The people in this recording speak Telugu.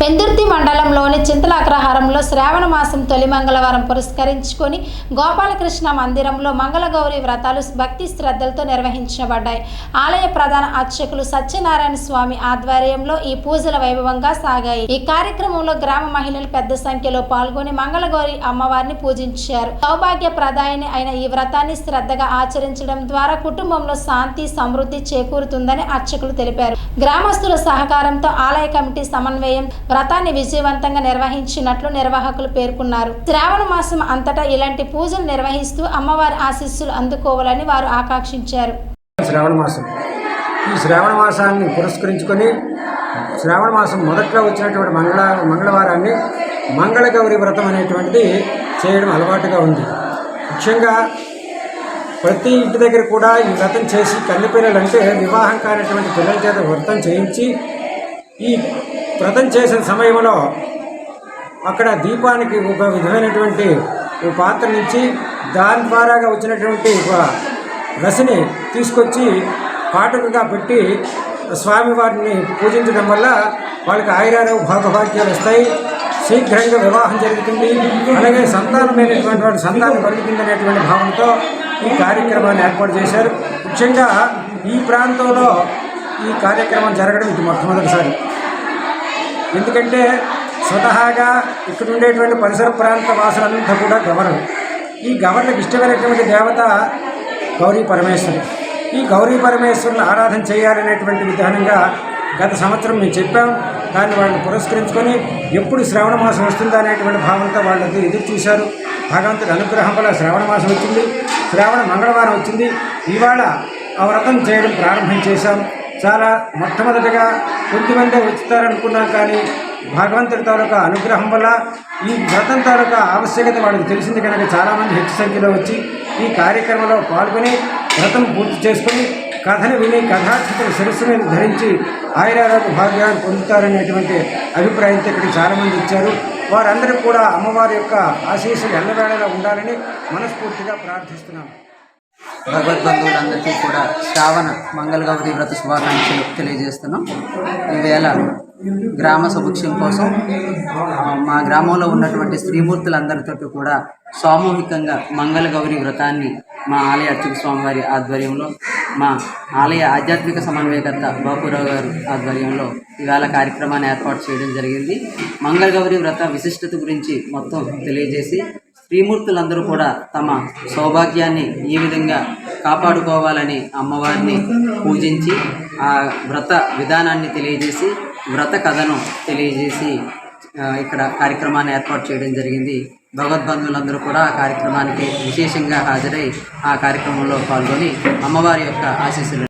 పెందుర్తి మండలంలోని చింతల అగ్రహారంలో శ్రావణ మాసం తొలి మంగళవారం పురస్కరించుకొని గోపాలకృష్ణ మందిరంలో మంగళగౌరి వ్రతాలు భక్తి శ్రద్ధలతో నిర్వహించబడ్డాయి. ఆలయ ప్రధాన అర్చకులు సత్యనారాయణ స్వామి ఆధ్వర్యంలో ఈ పూజల వైభవంగా సాగాయి. ఈ కార్యక్రమంలో గ్రామ మహిళలు పెద్ద సంఖ్యలో పాల్గొని మంగళగౌరి అమ్మవారిని పూజించారు. సౌభాగ్య ప్రదాయని అయిన ఈ వ్రతాన్ని శ్రద్ధగా ఆచరించడం ద్వారా కుటుంబంలో శాంతి సమృద్ధి చేకూరుతుందని అర్చకులు తెలిపారు. గ్రామస్తుల సహకారంతో ఆలయ కమిటీ సమన్వయం వ్రతాన్ని విజయవంతంగా నిర్వహించినట్లు నిర్వాహకులు పేర్కొన్నారు. శ్రావణ మాసం అంతటా ఇలాంటి పూజలు నిర్వహిస్తూ అమ్మవారి ఆశీస్సులు అందుకోవాలని వారు ఆకాంక్షించారు. శ్రావణ మాసం. ఈ శ్రావణ మాసాన్ని పురస్కరించుకొని శ్రావణ మాసం మొదట్లో వచ్చినటువంటి మంగళ మంగళవారాన్ని మంగళగౌరి వ్రతం అనేటువంటిది చేయడం అలవాటుగా ఉంది. ముఖ్యంగా ప్రతి ఇంటి దగ్గర కూడా ఈ వ్రతం చేసి కన్ను పిల్లలు అంటే వివాహం కానటువంటి పిల్లల చేత వ్రతం చేయించి ఈ వ్రతం చేసిన సమయంలో అక్కడ దీపానికి ఒక విధమైనటువంటి పాత్ర నుంచి దాని ద్వారాగా వచ్చినటువంటి ఒక రసిని తీసుకొచ్చి పాటలుగా పెట్టి స్వామివారిని పూజించడం వల్ల వాళ్ళకి ఆయురారోగ్య భాగభాగ్యాలు వస్తాయి. శీఘ్రంగా వివాహం జరుగుతుంది. అలాగే సంతానమైనటువంటి వాడి సంతానం కలుగుతుంది అనేటువంటి భావంతో ఈ కార్యక్రమాన్ని ఏర్పాటు చేశారు. ముఖ్యంగా ఈ ప్రాంతంలో ఈ కార్యక్రమం జరగడం ఇది మొట్టమొదటిసారి. ఎందుకంటే స్వతహాగా ఇక్కడ ఉండేటువంటి పరిసర ప్రాంత వాసులంతా కూడా గవర్నర్. ఈ గవర్నర్కి ఇష్టమైనటువంటి దేవత గౌరీ పరమేశ్వరి ఈ గౌరీ పరమేశ్వరుని ఆరాధన చేయాలనేటువంటి విధానంగా గత సంవత్సరం మేము చెప్పాం. దాన్ని వాళ్ళని పురస్కరించుకొని ఎప్పుడు శ్రావణ మాసం వస్తుందా అనేటువంటి భావంతో వాళ్ళకి ఎదురు చూశారు. భగవంతుడి అనుగ్రహం వల్ల శ్రావణ మాసం వచ్చింది. శ్రావణ మంగళవారం వచ్చింది. ఇవాళ ఆ వ్రతం చేయడం ప్రారంభం చేశాం. చాలా మొట్టమొదటిగా కొద్దిమందే వచ్చుతారనుకున్నాం కానీ భగవంతుడి తాలూకా అనుగ్రహం వల్ల ఈ వ్రతం తాలూకా ఆవశ్యకత వాళ్ళకి తెలిసింది కనుక చాలామంది హెచ్చు సంఖ్యలో వచ్చి ఈ కార్యక్రమంలో పాల్గొని వ్రతం పూర్తి చేసుకొని కథను విని కథాక్షతలు శిరస్సు మీద ధరించి ఆయురారోగ్య భాగ్యాన్ని పొందుతారనేటువంటి అభిప్రాయంతో ఇక్కడికి చాలామంది ఇచ్చారు వారందరూ కూడా అమ్మవారి యొక్క ఆశీస్సులు ఎల్లవేళలా ఉండాలని మనస్ఫూర్తిగా ప్రార్థిస్తున్నాము భగవద్బంధువులందరికీ కూడా శ్రావణ మంగళగౌరి వ్రత శుభాకాంక్షలు తెలియజేస్తున్నాం. ఈవేళ గ్రామ సముక్షం కోసం మా గ్రామంలో ఉన్నటువంటి స్త్రీమూర్తులందరితో కూడా సామూహికంగా మంగళగౌరి వ్రతాన్ని మా ఆలయ అర్చక స్వామివారి ఆధ్వర్యంలో మా ఆలయ ఆధ్యాత్మిక సమన్వయకర్త బాపురావు గారు ఆధ్వర్యంలో ఇవాళ కార్యక్రమాన్ని ఏర్పాటు చేయడం జరిగింది. మంగళగౌరి వ్రత విశిష్టత గురించి మొత్తం తెలియజేసి శ్రీమూర్తులందరూ కూడా తమ సౌభాగ్యాన్ని ఈ విధంగా కాపాడుకోవాలని అమ్మవారిని పూజించి ఆ వ్రత విధానాన్ని తెలియజేసి వ్రత కథను తెలియజేసి ఇక్కడ కార్యక్రమాన్ని ఏర్పాటు చేయడం జరిగింది. భగవద్బంధువులందరూ కూడా ఆ కార్యక్రమానికి విశేషంగా హాజరై ఆ కార్యక్రమంలో పాల్గొని అమ్మవారి యొక్క ఆశీస్సులు